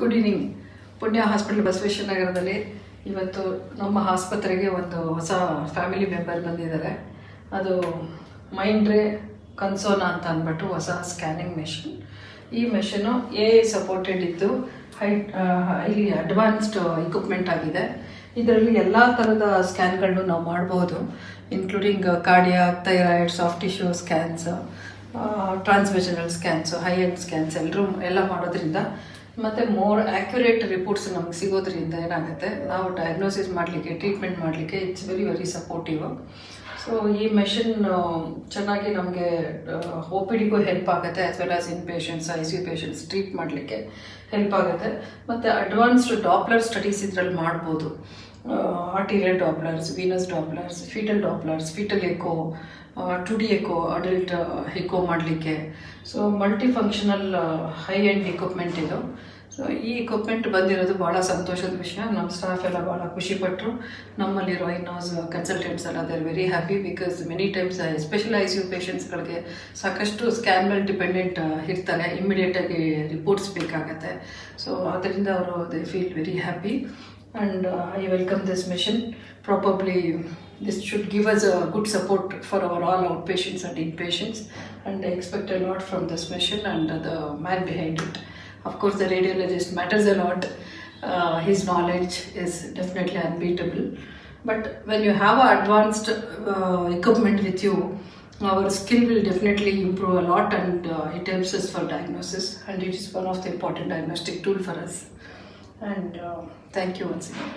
Good evening Punya hospital Basaveshwara ನಗರದಲ್ಲಿ ಇವತ್ತು ನಮ್ಮ ಆಸ್ಪತ್ರೆಗೆ ಒಂದು ಹೊಸ ಫ್ಯಾಮಿಲಿ ಮೆಂಬರ್ ಬಂದಿದ್ದಾರೆ. ಅದು ಮೈಂಡ್ರೆ ಕನ್ಸೋನಾ ಅಂತ ಅಂದ್ಬಿಟ್ಟು ಹೊಸ ಸ್ಕ್ಯಾನಿಂಗ್ ಮೆಷಿನ್ ಈ ಮೆಷಿನು ಎ ಸಪೋರ್ಟೆಡ್ ಇದ್ದು ಹೈ ಇಲ್ಲಿ ಅಡ್ವಾನ್ಸ್ಡ್ ಇಕ್ವಿಪ್ಮೆಂಟ್ ಆಗಿದೆ. ಇದರಲ್ಲಿ ಎಲ್ಲ ಥರದ ಸ್ಕ್ಯಾನ್ಗಳನ್ನು ನಾವು ಮಾಡ್ಬೋದು including cardiac thyroid soft tissue scans transmissional scans high end scans ಎಲ್ಲರೂ, ಎಲ್ಲ ಮಾಡೋದ್ರಿಂದ ಮತ್ತು ಮೋರ್ ಆಕ್ಯುರೇಟ್ ರಿಪೋರ್ಟ್ಸ್ ನಮ್ಗೆ ಸಿಗೋದ್ರಿಂದ ಏನಾಗುತ್ತೆ? ನಾವು ಡಯಾಗ್ನೋಸಿಸ್ ಮಾಡಲಿಕ್ಕೆ ಟ್ರೀಟ್ಮೆಂಟ್ ಮಾಡಲಿಕ್ಕೆ it's very very supportive so ಈ ಮೆಷಿನ್ ಚೆನ್ನಾಗಿ ನಮಗೆ ಒ ಪಿ ಡಿಗೂ ಹೆಲ್ಪ್ ಆಗುತ್ತೆ as well as inpatients I C patients treat ಮಾಡಲಿಕ್ಕೆ ಹೆಲ್ಪ್ ಆಗುತ್ತೆ. ಮತ್ತು ಅಡ್ವಾನ್ಸ್ಡ್ ಡಾಪ್ಲರ್ ಸ್ಟಡೀಸ್ ಇದರಲ್ಲಿ ಮಾಡ್ಬೋದು. Arterial Dopplers venous Dopplers fetal Dopplers fetal echo two D echo adult echo ಮಾಡಲಿಕ್ಕೆ. So multifunctional high end equipment ಇದು. So ಈ equipment ಬಂದಿರೋದು ಭಾಳ ಸಂತೋಷದ ವಿಷಯ. ನಮ್ಮ ಸ್ಟಾಫ್ ಎಲ್ಲ ಭಾಳ ಖುಷಿಪಟ್ಟರು ನಮ್ಮಲ್ಲಿರೋ ಇನ್ನೋಸ್ ಕನ್ಸಲ್ಟೆಂಟ್ಸ್ ಎಲ್ಲ they're very happy because many times especially I C U ಪೇಷಂಟ್ಸ್ಗಳಿಗೆ ಸಾಕಷ್ಟು ಸ್ಕ್ಯಾನ್ ಮೇಲೆ ಡಿಪೆಂಡೆಂಟ್ ಇರ್ತಾರೆ. ಇಮ್ಮಿಡಿಯೇಟಾಗಿ ರಿಪೋರ್ಟ್ಸ್ ಬೇಕಾಗತ್ತೆ. ಸೊ ಅದರಿಂದ ಅವರು they feel very happy and uh, I welcome this mission. Probably this should give us a good support for our all outpatients and inpatients, and I expect a lot from this mission and the man behind it. Of course, the radiologist matters a lot. Uh, his knowledge is definitely unbeatable. But when you have advanced uh, equipment with you, our skill will definitely improve a lot and uh, it helps us for diagnosis and it is one of the important diagnostic tool for us and uh, thank you once again